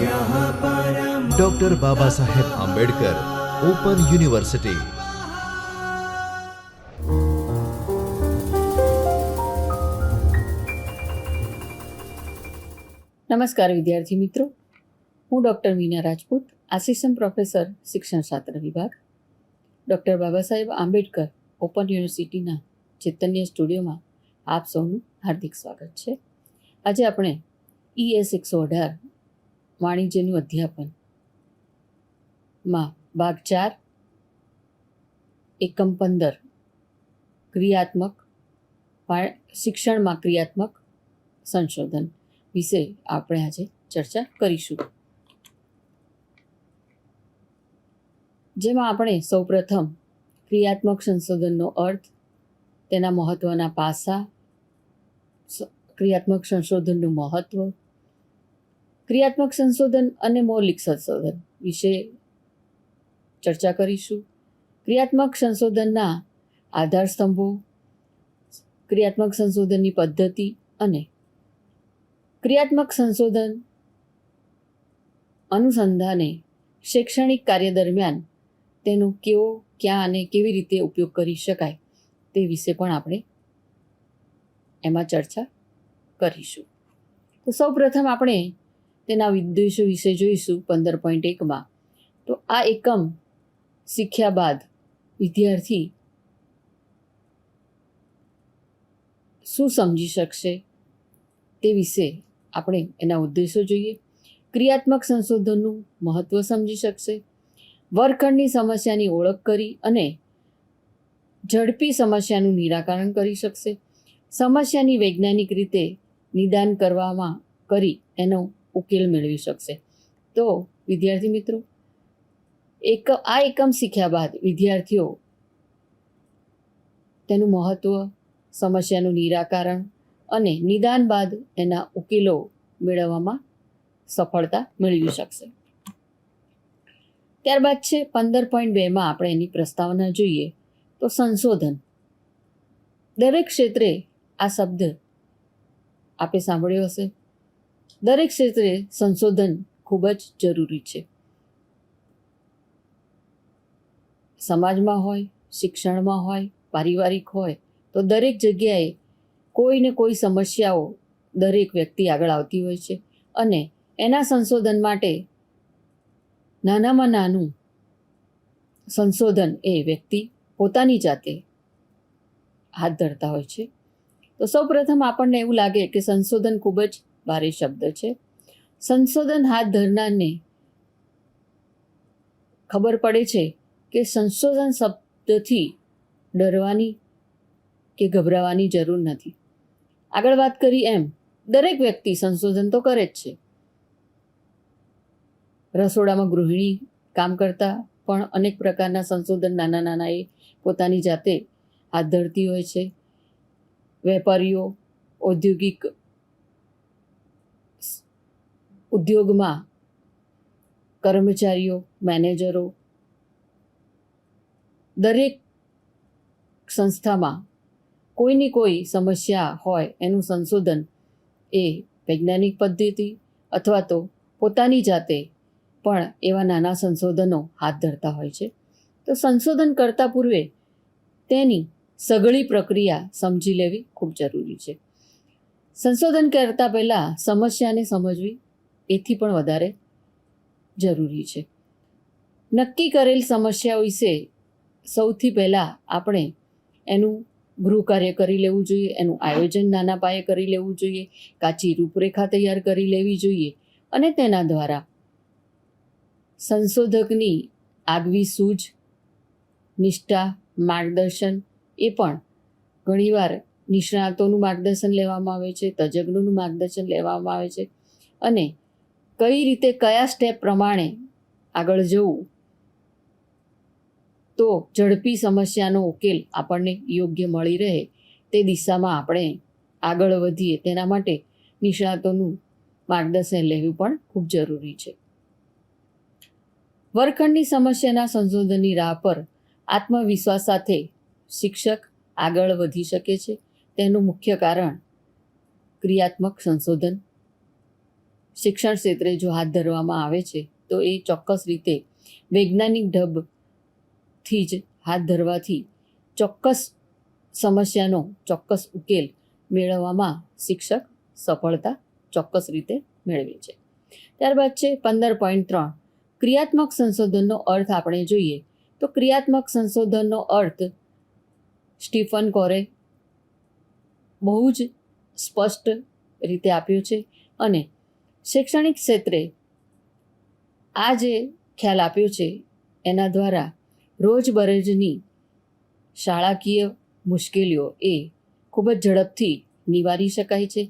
Doctor Baba Saheb Ambedkar open university નમસ્કાર વિદ્યાર્થી મિત્રો. હું doctor Meena Rajput assistant professor શિક્ષણશાસ્ત્ર વિભાગ. ડૉક્ટર બાબા સાહેબ આંબેડકર ઓપન યુનિવર્સિટીના ચૈતન્ય સ્ટુડિયોમાં આપ સૌનું હાર્દિક સ્વાગત છે. આજે આપણે ઈએસ એકસો અઢાર વાણિજ્યનું અધ્યાપન. માં, ભાગ ચાર. એકમ પંદર. ક્રિયાત્મક શિક્ષણમાં ક્રિયાત્મક સંશોધન વિશે આપણે આજે ચર્ચા કરીશું. જેમાં આપણે સૌપ્રથમ ક્રિયાત્મક સંશોધનનો અર્થ, તેના મહત્ત્વના પાસા ક્રિયાત્મક સંશોધનનું મહત્ત્વ ક્રિયાત્મક સંશોધન અને મૌલિક સંશોધન વિશે ચર્ચા કરીશું. ક્રિયાત્મક સંશોધનના આધારસ્તંભો, ક્રિયાત્મક સંશોધનની પદ્ધતિ અને ક્રિયાત્મક સંશોધન અનુસંધાને શૈક્ષણિક કાર્ય દરમિયાન તેનો કેવો, ક્યાં અને કેવી રીતે ઉપયોગ કરી શકાય તે વિશે પણ આપણે એમાં ચર્ચા કરીશું. તો સૌ પ્રથમ આપણે તેના ઉદ્દેશો વિશે જોઈશું પંદર પોઈન્ટ એકમાં તો આ એકમ શીખ્યા બાદ વિદ્યાર્થી શું સમજી શકશે તે વિશે આપણે એના ઉદ્દેશો જોઈએ. ક્રિયાત્મક સંશોધનનું મહત્ત્વ સમજી શકશે. વર્ગખંડની સમસ્યાની ઓળખ કરી અને ઝડપી સમસ્યાનું નિરાકરણ કરી શકશે. સમસ્યાની વૈજ્ઞાનિક રીતે નિદાન કરવામાં કરી એનો ઉકેલ મેળવી શકશે. તો વિદ્યાર્થી મિત્રો, એક, આ એકમ શીખ્યા બાદ વિદ્યાર્થીઓ તેનું મહત્ત્વ સમસ્યાનું નિરાકરણ અને નિદાન બાદ એના ઉકેલો મેળવવામાં સફળતા મેળવી શકશે. ત્યારબાદ છે પંદર પોઈન્ટ બેમાં આપણે એની પ્રસ્તાવના જોઈએ તો સંશોધન. દરેક ક્ષેત્રે આ શબ્દ આપણે સાંભળ્યો હશે. દરેક ક્ષેત્રે સંશોધન ખૂબ જ જરૂરી છે. સમાજમાં હોય, શિક્ષણમાં હોય, પારિવારિક હોય, તો દરેક જગ્યાએ કોઈ ને કોઈ સમસ્યાઓ દરેક વ્યક્તિ આગળ આવતી હોય છે અને એના સંશોધન માટે નાનામાં નાનું સંશોધન એ વ્યક્તિ પોતાની જાતે હાથ ધરતા હોય છે. તો સૌપ્રથમ આપણને એવું લાગે કે સંશોધન ખૂબ જ ભારે શબ્દ છે. સંશોધન હાથ ધરનારને ખબર પડે છે કે સંશોધન શબ્દથી ડરવાની કે ગભરાવાની જરૂર નથી. આગળ વાત કરી એમ, દરેક વ્યક્તિ સંશોધન તો કરે જ છે. રસોડામાં ગૃહિણી કામ કરતા પણ અનેક પ્રકારના સંશોધન નાના નાના એ પોતાની જાતે હાથ ધરતી હોય છે. વેપારીઓ, ઔદ્યોગિક ઉદ્યોગમાં કર્મચારીઓ, મેનેજરો, દરેક સંસ્થામાં કોઈની કોઈ સમસ્યા હોય એનું સંશોધન એ વૈજ્ઞાનિક પદ્ધતિ અથવા તો પોતાની જાતે પણ એવા નાના સંશોધનો હાથ ધરતા હોય છે. તો સંશોધન કરતા પૂર્વે તેની સઘળી પ્રક્રિયા સમજી લેવી ખૂબ જરૂરી છે. સંશોધન કરતાં પહેલાં સમસ્યાને સમજવી એથી પણ વધારે જરૂરી છે. નક્કી કરેલ સમસ્યાઓ વિશે સૌથી પહેલાં આપણે એનું ગૃહ કાર્ય કરી લેવું જોઈએ, એનું આયોજન નાના પાયે કરી લેવું જોઈએ, કાચી રૂપરેખા તૈયાર કરી લેવી જોઈએ અને તેના દ્વારા સંશોધકની આગવી સૂઝ, નિષ્ઠા, માર્ગદર્શન એ પણ ઘણીવાર નિષ્ણાતોનું માર્ગદર્શન લેવામાં આવે છે, તજજ્ઞોનું માર્ગદર્શન લેવામાં આવે છે અને કઈ રીતે કયા સ્ટેપ પ્રમાણે આગળ જવું? તો ઝડપી સમસ્યાનો ઉકેલ આપણને યોગ્ય મળી રહે તે દિશામાં આપણે આગળ વધીએ તેના માટે નિષ્ણાતોનું માર્ગદર્શન લેવું પણ ખૂબ જરૂરી છે. વર્ગખંડની સમસ્યાના સંશોધનની રાહ પર આત્મવિશ્વાસ સાથે શિક્ષક આગળ વધી શકે છે. તેનું મુખ્ય કારણ ક્રિયાત્મક સંશોધન શિક્ષણ ક્ષેત્રે જો હાથ ધરવામાં આવે છે, તો એ ચોક્કસ રીતે વૈજ્ઞાનિક ઢબથી જ હાથ ધરવાથી ચોક્કસ સમસ્યાનો ચોક્કસ ઉકેલ મેળવવામાં શિક્ષક સફળતા ચોક્કસ રીતે મેળવે છે. ત્યારબાદ છે પંદર પોઈન્ટ ત્રણ. ક્રિયાત્મક સંશોધનનો અર્થ આપણે જોઈએ તો ક્રિયાત્મક સંશોધનનો અર્થ સ્ટીફન કોરે બહુ જ સ્પષ્ટ રીતે આપ્યો છે અને શૈક્ષણિક ક્ષેત્રે આ જે ખ્યાલ આપ્યો છે, એના દ્વારા રોજબરોજની શાળાકીય મુશ્કેલીઓ એ ખૂબ જ ઝડપથી નિવારી શકાય છે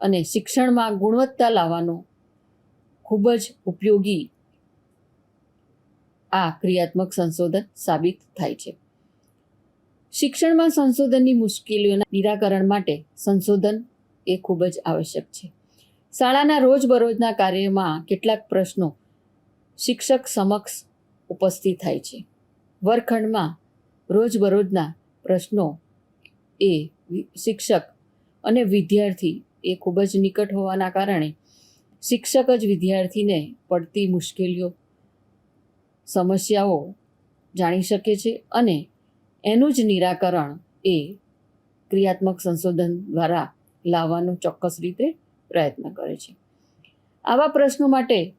અને શિક્ષણમાં ગુણવત્તા લાવવાનો ખૂબ જ ઉપયોગી આ ક્રિયાત્મક સંશોધન સાબિત થાય છે. શિક્ષણમાં સંશોધનની મુશ્કેલીઓના નિરાકરણ માટે સંશોધન એ ખૂબ જ આવશ્યક છે. શાળાના રોજબરોજના કાર્યમાં કેટલાક પ્રશ્નો શિક્ષક સમક્ષ ઉપસ્થિત થાય છે. વર્ગખંડમાં રોજબરોજના પ્રશ્નો એ શિક્ષક અને વિદ્યાર્થી એ ખૂબ જ નિકટ હોવાના કારણે શિક્ષક જ વિદ્યાર્થીને પડતી મુશ્કેલીઓ, સમસ્યાઓ જાણી શકે છે અને એનું જ નિરાકરણ એ ક્રિયાત્મક સંશોધન દ્વારા લાવવાનો ચોક્કસ રીતે પ્રયત્ન કરે છે. આવા પ્રશ્નો માટે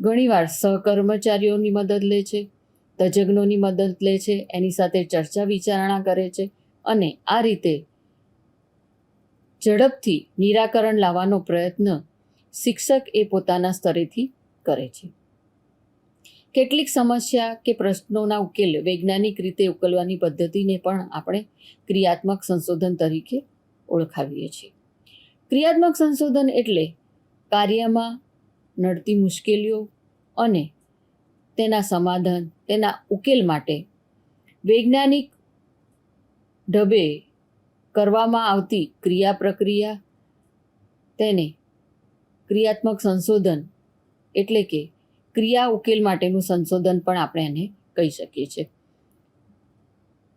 ઘણીવાર સહકર્મચારીઓની મદદ લે છે, તજજ્ઞોની મદદ લે છે, એની સાથે ચર્ચા વિચારણા કરે છે અને આ રીતે ઝડપથી નિરાકરણ લાવવાનો પ્રયત્ન શિક્ષક એ પોતાના સ્તરેથી કરે છે. કેટલીક સમસ્યા કે પ્રશ્નોના ઉકેલ વૈજ્ઞાનિક રીતે ઉકેલવાની પદ્ધતિને પણ આપણે ક્રિયાત્મક સંશોધન તરીકે ઓળખાવીએ છીએ. ક્રિયાત્મક સંશોધન એટલે કાર્યમાં નડતી મુશ્કેલીઓ અને તેના સમાધાન, તેના ઉકેલ માટે વૈજ્ઞાનિક ઢબે કરવામાં આવતી ક્રિયા પ્રક્રિયા, તેને ક્રિયાત્મક સંશોધન એટલે કે ક્રિયા ઉકેલ માટેનું સંશોધન પણ આપણે એને કહી શકીએ છીએ.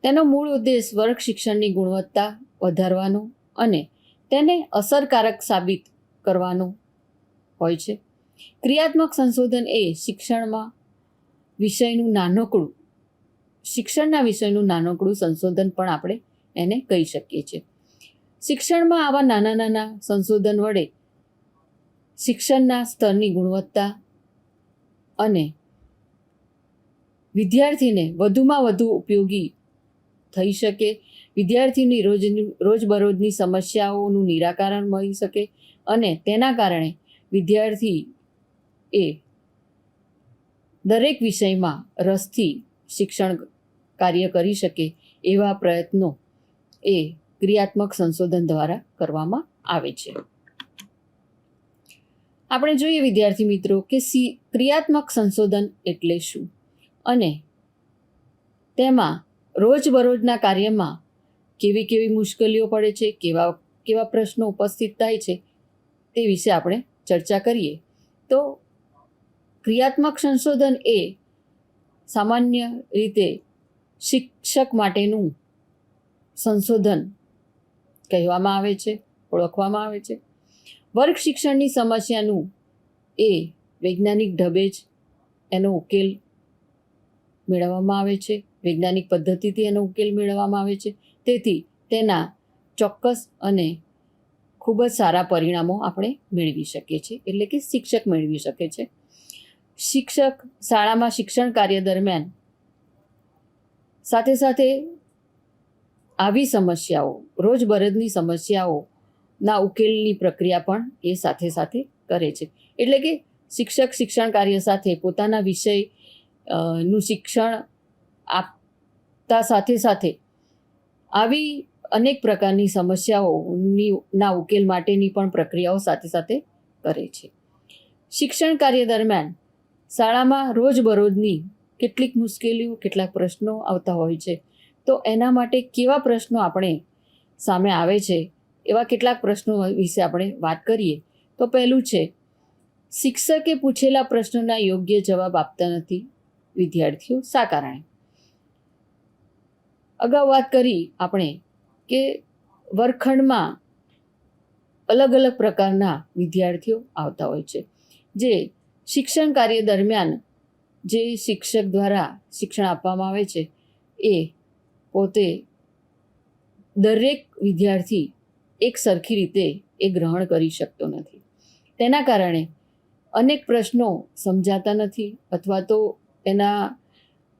તેનો મૂળ ઉદ્દેશ વર્ગ શિક્ષણની ગુણવત્તા વધારવાનો અને તેને અસરકારક સાબિત કરવાનું હોય છે. ક્રિયાત્મક સંશોધન એ શિક્ષણમાં વિષયનું નાનકડું, શિક્ષણના વિષયનું નાનકડું સંશોધન પણ આપણે એને કહી શકીએ છીએ. શિક્ષણમાં આવા નાના નાના સંશોધન વડે શિક્ષણના સ્તરની ગુણવત્તા અને વિદ્યાર્થીને વધુમાં વધુ ઉપયોગી થઈ શકે વિદ્યાર્થીની રોજની રોજબરોજની સમસ્યાઓનું નિરાકરણ મળી શકે અને તેના કારણે વિદ્યાર્થી એ દરેક વિષયમાં રસથી શિક્ષણ કાર્ય કરી શકે એવા પ્રયત્નો એ ક્રિયાત્મક સંશોધન દ્વારા કરવામાં આવે છે. આપણે જોઈએ વિદ્યાર્થી મિત્રો કે સી ક્રિયાત્મક સંશોધન એટલે શું? અને તેમાં રોજબરોજના કાર્યમાં કેવી કેવી મુશ્કેલીઓ પડે છે, કેવા કેવા પ્રશ્નો ઉપસ્થિત થાય છે, તે વિશે આપણે ચર્ચા કરીએ. તો ક્રિયાત્મક સંશોધન એ સામાન્ય રીતે શિક્ષક માટેનું સંશોધન કહેવામાં આવે છે, ઓળખવામાં આવે છે. વર્ગ શિક્ષણની સમસ્યાનું એ વૈજ્ઞાનિક ઢબે જ એનો ઉકેલ મેળવવામાં આવે છે, વૈજ્ઞાનિક પદ્ધતિથી એનો ઉકેલ મેળવવામાં આવે છે. તેથી તેના ચોક્કસ અને ખૂબ જ સારા પરિણામો આપણે મેળવી શકીએ છીએ. એટલે કે શિક્ષક મેળવી શકે છે. શિક્ષક શાળામાં શિક્ષણ કાર્ય દરમિયાન સાથે સાથે આવી સમસ્યાઓ રોજબરોજની સમસ્યાઓના ઉકેલની પ્રક્રિયા પણ એ સાથે સાથે કરે છે. એટલે કે શિક્ષક શિક્ષણ કાર્ય સાથે પોતાના વિષયનું શિક્ષણ આપતા સાથે સાથે આવી અનેક પ્રકારની સમસ્યાઓની, ના ઉકેલ માટેની પણ પ્રક્રિયાઓ સાથે સાથે કરે છે. શિક્ષણ કાર્ય દરમિયાન શાળામાં રોજબરોજની કેટલીક મુશ્કેલીઓ, કેટલાક પ્રશ્નો આવતા હોય છે. તો એના માટે કેવા પ્રશ્નો આપણે સામે આવે છે, એવા કેટલાક પ્રશ્નો વિશે આપણે વાત કરીએ. તો પહેલું છે, શિક્ષકે પૂછેલા પ્રશ્નોના યોગ્ય જવાબ આપતા નથી વિદ્યાર્થીઓ, શા કારણે? અગાઉ વાત કરી આપણે કે વર્ગખંડમાં અલગ અલગ પ્રકારના વિદ્યાર્થીઓ આવતા હોય છે. જે શિક્ષણ કાર્ય દરમિયાન જે શિક્ષક દ્વારા શિક્ષણ આપવામાં આવે છે, એ પોતે દરેક વિદ્યાર્થી એક સરખી રીતે એ ગ્રહણ કરી શકતો નથી. તેના કારણે અનેક પ્રશ્નો સમજાતા નથી અથવા તો એના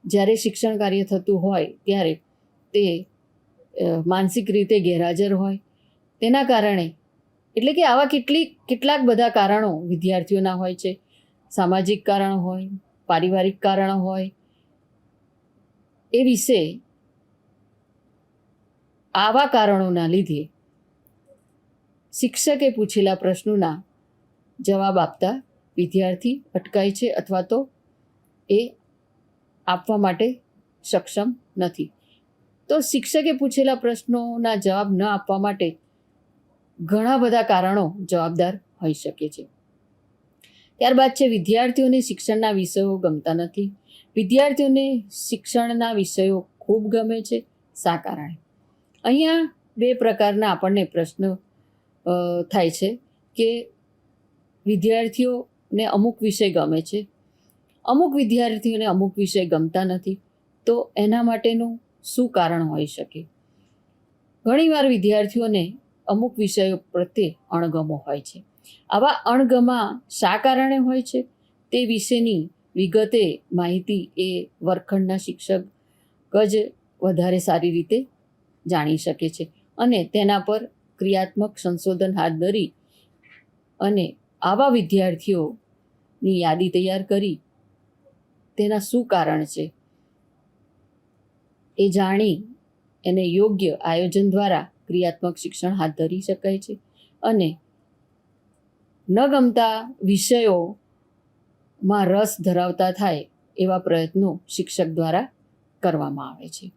જ્યારે શિક્ષણ કાર્ય થતું હોય ત્યારે તે માનસિક રીતે ગેરહાજર હોય. તેના કારણે, એટલે કે આવા કેટલી, કેટલાક બધા કારણો વિદ્યાર્થીઓના હોય છે. સામાજિક કારણો હોય, પારિવારિક કારણો હોય. એ વિશે આવા કારણોના લીધે શિક્ષકે પૂછેલા પ્રશ્નોના જવાબ આપતા વિદ્યાર્થી અટકાય છે અથવા તો એ આપવા માટે સક્ષમ નથી. તો શિક્ષકે પૂછેલા પ્રશ્નોના જવાબ ન આપવા માટે ઘણા બધા કારણો જવાબદાર હોઈ શકે છે. ત્યારબાદ છે, વિદ્યાર્થીઓને શિક્ષણના વિષયો ગમતા નથી. વિદ્યાર્થીઓને શિક્ષણના વિષયો ખૂબ ગમે છે, શા કારણે? અહીંયા બે પ્રકારના આપણને પ્રશ્ન થાય છે કે વિદ્યાર્થીઓને અમુક વિષય ગમે છે. અમુક વિદ્યાર્થીઓને અમુક વિષય ગમતા નથી. તો એના માટેનું શું કારણ હોઈ શકે? ઘણીવાર વિદ્યાર્થીઓને અમુક વિષયો પ્રત્યે અણગમો હોય છે. આવા અણગમા શા કારણે હોય છે? તે વિશેની વિગતે માહિતી એ વર્ગખંડના શિક્ષક જ વધારે સારી રીતે જાણી શકે છે અને તેના પર ક્રિયાત્મક સંશોધન હાથ ધરી અને આવા વિદ્યાર્થીઓની યાદી તૈયાર કરી તેના શું કારણ છે? એ જાણી એને યોગ્ય આયોજન દ્વારા ક્રિયાત્મક શિક્ષણ હાથ ધરી શકાય છે. અને ન ગમતા વિષયોમાં રસ ધરાવતા થાય એવા પ્રયત્નો શિક્ષક દ્વારા કરવામાં આવે છે.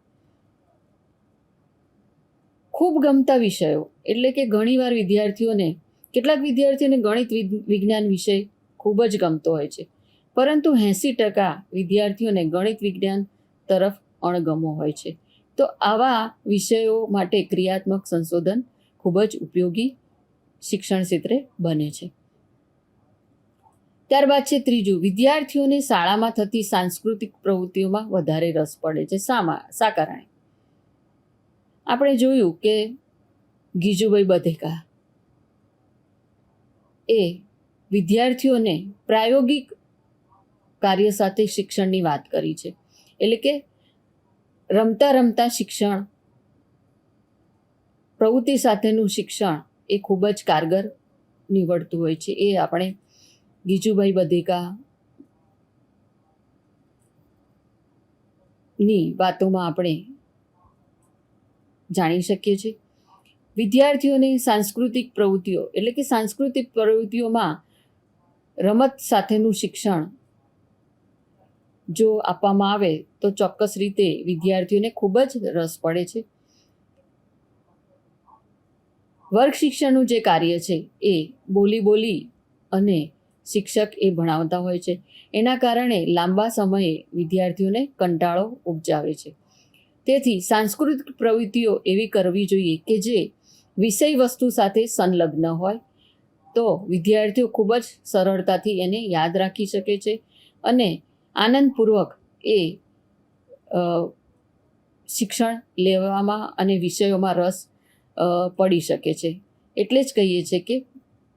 ખૂબ ગમતા વિષયો એટલે કે ઘણીવાર વિદ્યાર્થીઓને, કેટલાક વિદ્યાર્થીઓને ગણિત વિજ્ઞાન વિષય ખૂબ જ ગમતો હોય છે. પરંતુ એંસી ટકા વિદ્યાર્થીઓને ગણિત વિજ્ઞાન તરફ અણગમો હોય છે. તો આવા વિષયો માટે ક્રિયાત્મક સંશોધન ખૂબ જ ઉપયોગી શિક્ષણ ક્ષેત્રે બને છે. ત્યારબાદ છે ત્રીજું, વિદ્યાર્થીઓને શાળામાં થતી સાંસ્કૃતિક પ્રવૃત્તિઓમાં વધારે રસ પડે છે. સામા શા કારણે આપણે જોયું કે ગીજુભાઈ બધેકા એ વિદ્યાર્થીઓને પ્રાયોગિક કાર્ય સાથે શિક્ષણની વાત કરી છે. એટલે કે રમતા રમતા શિક્ષણ, પ્રવૃત્તિ સાથેનું શિક્ષણ એ ખૂબ જ કારગર નીવડતું હોય છે. એ આપણે ગીજુભાઈ બધેકા ની વાતોમાં આપણે જાણી શકીએ છીએ. વિદ્યાર્થીઓની સાંસ્કૃતિક પ્રવૃત્તિઓ એટલે કે સાંસ્કૃતિક પ્રવૃત્તિઓમાં રમત સાથેનું શિક્ષણ જો આપવામાં આવે તો ચોક્કસ રીતે વિદ્યાર્થીઓને ખૂબ જ રસ પડે છે. વર્ગ શિક્ષણનું જે કાર્ય છે એ બોલી બોલી અને શિક્ષક એ ભણાવતા હોય છે. એના કારણે લાંબા સમયે વિદ્યાર્થીઓને કંટાળો ઉપજાવે છે. તેથી સાંસ્કૃતિક પ્રવૃત્તિઓ એવી કરવી જોઈએ કે જે વિષય વસ્તુ સાથે સંલગ્ન હોય. તો વિદ્યાર્થીઓ ખૂબ જ સરળતાથી એને યાદ રાખી શકે છે અને આનંદપૂર્વક એ શિક્ષણ લેવામાં અને વિષયોમાં રસ પડી શકે છે. એટલે જ કહીએ છીએ કે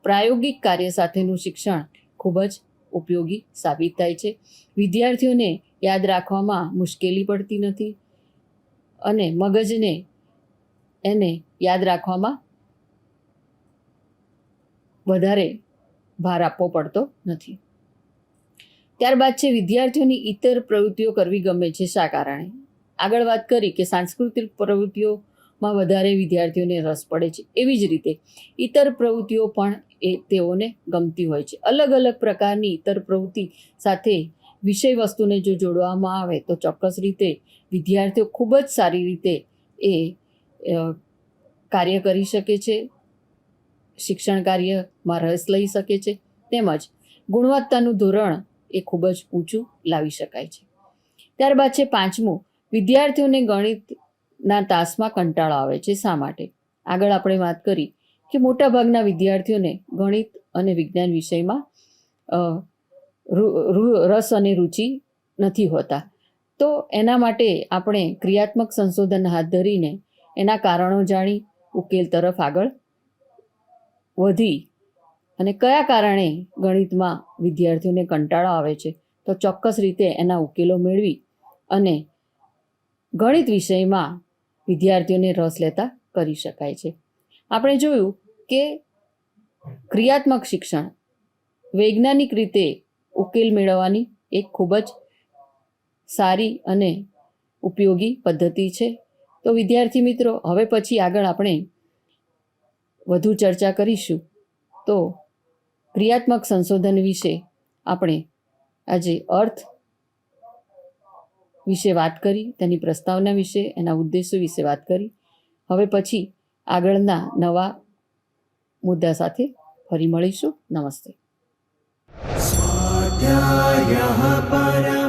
પ્રાયોગિક કાર્ય સાથેનું શિક્ષણ ખૂબ જ ઉપયોગી સાબિત થાય છે. વિદ્યાર્થીઓને યાદ રાખવામાં મુશ્કેલી પડતી નથી અને મગજને એને યાદ રાખવામાં વધારે ભાર આપવો પડતો નથી. ત્યારબાદ છે વિદ્યાર્થીઓની ઇતર પ્રવૃત્તિઓ કરવી ગમે છે શા કારણે? આગળ વાત કરી કે સાંસ્કૃતિક પ્રવૃત્તિઓમાં વધારે વિદ્યાર્થીઓને રસ પડે છે. એવી જ રીતે ઇતર પ્રવૃત્તિઓ પણ એ તેઓને ગમતી હોય છે. અલગ અલગ પ્રકારની ઇતર પ્રવૃત્તિ સાથે વિષય વસ્તુને જો જોડવામાં આવે તો ચોક્કસ રીતે વિદ્યાર્થીઓ ખૂબ જ સારી રીતે એ કાર્ય કરી શકે છે, શિક્ષણ કાર્યમાં રસ લઈ શકે છે. તેમજ ગુણવત્તાનું ધોરણ એ ખૂબ જ ઊંચું લાવી શકાય છે. ત્યારબાદ છે પાંચમું, વિદ્યાર્થીઓને ગણિતના તાસમાં કંટાળો આવે છે. શા માટે? આગળ આપણે વાત કરી કે મોટાભાગના વિદ્યાર્થીઓને ગણિત અને વિજ્ઞાન વિષયમાં રસ અને રુચિ નથી હોતા. તો એના માટે આપણે ક્રિયાત્મક સંશોધન હાથ ધરીને એના કારણો જાણી, ઉકેલ તરફ આગળ વધી અને કયા કારણે ગણિતમાં વિદ્યાર્થીઓને કંટાળો આવે છે? તો ચોક્કસ રીતે એના ઉકેલો મેળવી અને ગણિત વિષયમાં વિદ્યાર્થીઓને રસ લેતા કરી શકાય છે. આપણે જોયું કે ક્રિયાત્મક શિક્ષણ વૈજ્ઞાનિક રીતે ઉકેલ મેળવવાની એક ખૂબ જ સારી અને ઉપયોગી પદ્ધતિ છે. તો વિદ્યાર્થી મિત્રો, હવે પછી આગળ આપણે વધુ ચર્ચા કરીશું. તો ક્રિયાત્મક સંશોધન વિશે આપણે આજે અર્થ વિશે વાત કરી, તેની પ્રસ્તાવના વિશે, એના ઉદ્દેશો વિશે વાત કરી. હવે પછી આગળના નવા મુદ્દા સાથે ફરી મળીશું. નમસ્તે. પરા